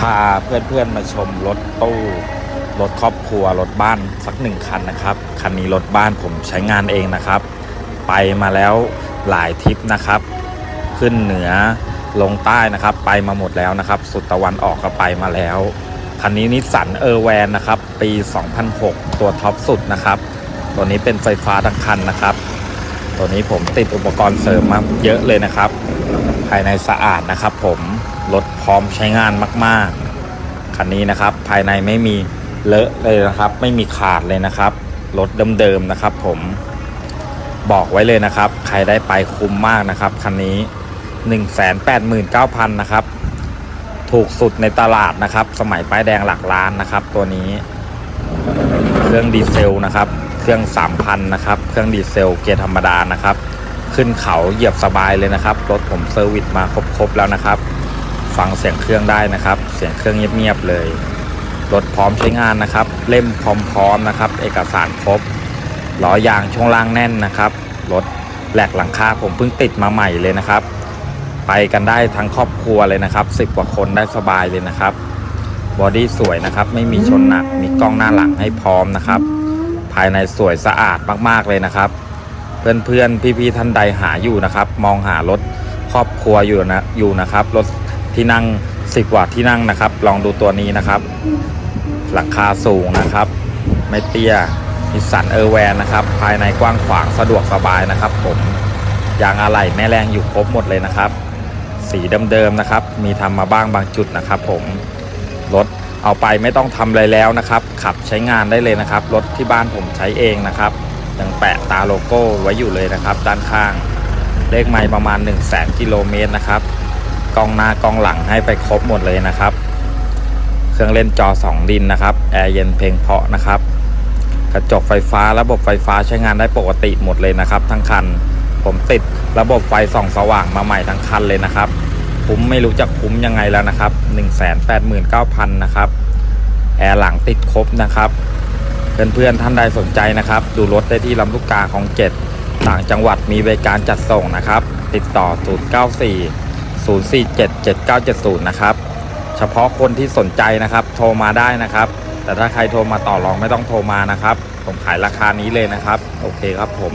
พาเพื่อนๆมาชมรถตู้รถครอบครัวรถบ้านสักหนึ่งคันนะครับ คันนี้รถบ้านผมใช้งานเองนะครับ ไปมาแล้วหลายทริปนะครับ ขึ้นเหนือลงใต้นะครับ ไปมาหมดแล้วนะครับ สุดตะวันออกก็ไปมาแล้ว คันนี้นิสสันเออร์แวนนะครับ ปี 2006 ตัวท็อปสุดนะครับ ตัวนี้เป็นไฟฟ้าทั้งคันนะครับ ตัวนี้ผมติดอุปกรณ์เสริมมาเยอะเลยนะครับ ภายในสะอาดนะครับผม รถพร้อมใช้งานมาก ๆ คันนี้นะครับ ภายในไม่มีเลอะเลยนะครับ ไม่มีขาดเลยนะครับ รถเดิมๆนะครับ ผมบอกไว้เลยนะครับ ใครได้ไปคุ้มมากนะครับ คันนี้ 189,000นะครับ ถูกสุดในตลาดนะครับ สมัยป้ายแดงหลักล้านนะครับ ตัวนี้ เครื่องดีเซลนะครับ เครื่อง 3,000นะครับ เครื่องดีเซลเกียร์ธรรมดานะครับ ขึ้นเขาเหยียบสบายเลยนะครับ รถผมเซอร์วิสมาครบๆแล้วนะครับ ฟังเสียงเครื่องได้นะครับ เสียงเครื่องเงียบๆเลย รถพร้อมใช้งานนะครับ เล่มพร้อมๆนะครับ เอกสารครบล้อยางช่วงล่างแน่นนะครับ รถแหลกหลังคาผมเพิ่งติดมาใหม่เลยนะครับ ไปกันได้ทั้งครอบครัวเลยนะครับ10กว่าคนได้สบายเลยนะครับบอดี้สวยนะครับ ไม่มีชนหนัก มีกล้องหน้าหลังให้พร้อมนะครับ ภายในสวยสะอาดมากๆเลยนะครับ เพื่อนๆ พี่ๆ ท่านใดหาอยู่นะครับ มองหารถครอบครัวอยู่นะอยู่นะครับ รถ ที่นั่งสิบกว่าที่นั่งนะครับ ลองดูตัวนี้นะครับหลังคาสูงนะครับ ไม่เตี้ยนิสสันเออร์แวนนะครับ ภายในกว้างขวางสะดวกสบายนะครับผมยางอะไหล่แม่แรงอยู่ครบหมดเลยนะครับ สีเดิมๆนะครับ มีทำมาบ้างบางจุดนะครับผมรถเอาไปไม่ต้องทำอะไรแล้วนะครับ ขับใช้งานได้เลยนะครับ รถที่บ้านผมใช้เองนะครับยังแปะตาโลโก้ไว้อยู่เลยนะครับ ด้านข้างเลขไม่ประมาณ 1 0 0 0 0แกิโลเมตรนะครับ กล้องหน้ากล้องหลังให้ไปครบหมดเลยนะครับ เครื่องเล่นจอ 2 ดินนะครับ แอร์เย็นเพลงเพาะนะครับ กระจกไฟฟ้าระบบไฟฟ้าใช้งานได้ปกติหมดเลยนะครับ ทั้งคัน ผมติดระบบไฟส่องสว่างมาใหม่ทั้งคันเลยนะครับ คุ้มไม่รู้จะคุ้มยังไงแล้วนะครับ 189,000 นะครับ แอร์หลังติดครบนะครับเพื่อนๆท่านใดสนใจนะครับ ดูรถได้ที่ลำลูกกาของ 7 ต่างจังหวัดมีบริการจัดส่งนะครับ ติดต่อ 094 047 7970 นะครับ เฉพาะคนที่สนใจนะครับ โทรมาได้นะครับ แต่ถ้าใครโทรมาต่อรองไม่ต้องโทรมานะครับ ผมขายราคานี้เลยนะครับ โอเคครับผม